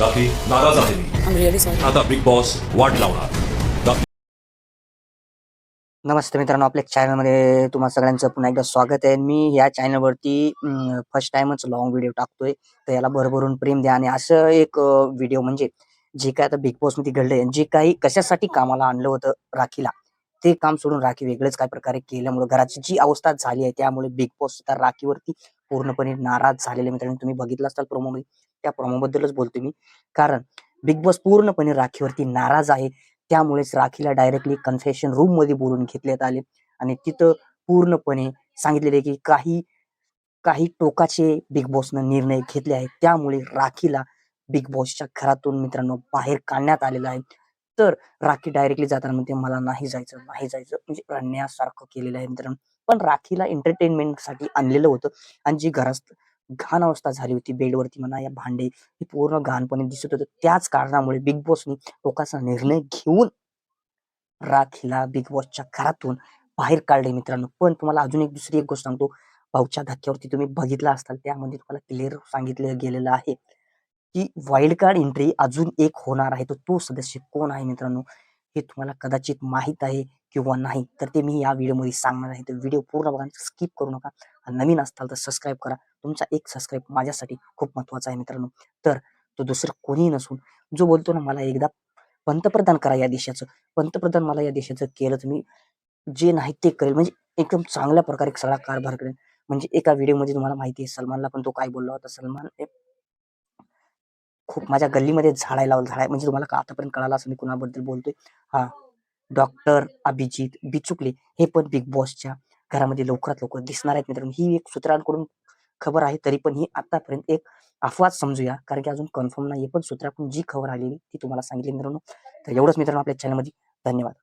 राखी नाराज आहे मी. आता बिग बॉस वाट लावणार. नमस्ते मित्रांनो आपल्या चॅनलमध्ये तुम्हा सगळ्यांचं पुन्हा एकदा स्वागत आहे. मी या चॅनलवरती फर्स्ट टाइमच लॉंग व्हिडिओ टाकतोय. तर याला भरभरून प्रेम द्या. आणि असं एक व्हिडिओ म्हणजे जे काय आता बिग बॉसमध्ये घडलंय जे काही कशासाठी कामाला आणलं होतं राखीला ते काम सोडून राखी वेगळेच काय प्रकारे केल्यामुळे घराची जी अवस्था झाली आहे त्यामुळे बिग बॉस सुद्धा राखीवरती पूर्णपणे नाराज झालेले मित्रांनो. तुम्ही बघितलं असाल प्रोमोमध्ये त्या प्रोमोबद्दलच बोलतो मी. कारण बिग बॉस पूर्णपणे राखीवरती नाराज आहे. त्यामुळेच राखीला डायरेक्टली कन्फेशन रूममध्ये बोलून घेतण्यात आले. आणि तिथं पूर्णपणे सांगितलेले की काही काही टोकाचे बिग बॉसनं निर्णय घेतले आहेत. त्यामुळे राखीला बिग बॉसच्या घरातून मित्रांनो बाहेर काढण्यात आलेलं आहे. तर राखी डायरेक्टली जाताना म्हणते मला नाही जायचं नाही जायचं. म्हणजे रडण्यासारखं केलेलं आहे मित्रांनो. पण राखीला एंटरटेनमेंटसाठी आणलेलं होतं. आणि जी घरात घाण अवस्था झाली होती बेडवरती म्हणा या भांडे हे पूर्ण घाणपणे दिसत होतं. त्याच कारणामुळे बिग बॉसनी टोकाचा निर्णय घेऊन राखीला बिग बॉसच्या घरातून बाहेर काढले मित्रांनो. पण तुम्हाला अजून एक दुसरी एक गोष्ट सांगतो. भाऊच्या धक्क्यावरती तुम्ही बघितला असाल त्यामध्ये तुम्हाला क्लिअर सांगितलं गेलेलं आहे. की वाईल्ड कार्ड एंट्री अजून एक होणार आहे. तर तो सदस्य कोण आहे मित्रांनो? हे तुम्हाला कदाचित माहीत आहे किंवा नाही तर ते मी या व्हिडिओमध्ये सांगणार आहे. तर व्हिडिओ पूर्ण बघा स्किप करू नका. नवीन असताल तर सबस्क्राईब करा. तुमचा एक सबस्क्राईब माझ्यासाठी खूप महत्त्वाचा आहे मित्रांनो. तर तो दुसरं कोणीही नसून जो बोलतो ना मला एकदा पंतप्रधान करा या देशाचं. पंतप्रधान मला या देशाचं केलं तर मी जे नाही ते करेल. म्हणजे एकदम चांगल्या प्रकारे सगळा कारभार करेल म्हणजे एका व्हिडिओमध्ये तुम्हाला माहिती आहे सलमानला पण तो काय बोलला होता? सलमान खूप माझ्या गल्लीमध्ये झाड आहे लावलं झाड आहे म्हणजे तुम्हाला का- आतापर्यंत कळालं असं मी कुणाबद्दल बोलतोय? हा. डॉक्टर अभिजित बिचुकले हे पण बिग बॉसच्या घरामध्ये लवकरात लवकर दिसणार आहेत मित्रांनो. ही एक सूत्रांकडून खबर आहे तरी पण ही आतापर्यंत एक अफवाच समजूया कारण की अजून कन्फर्म नाही पण सूत्राकडून जी खबर आलेली ती तुम्हाला सांगितली मित्रांनो. तर एवढंच मित्रांनो आपल्या चॅनलमध्ये. धन्यवाद.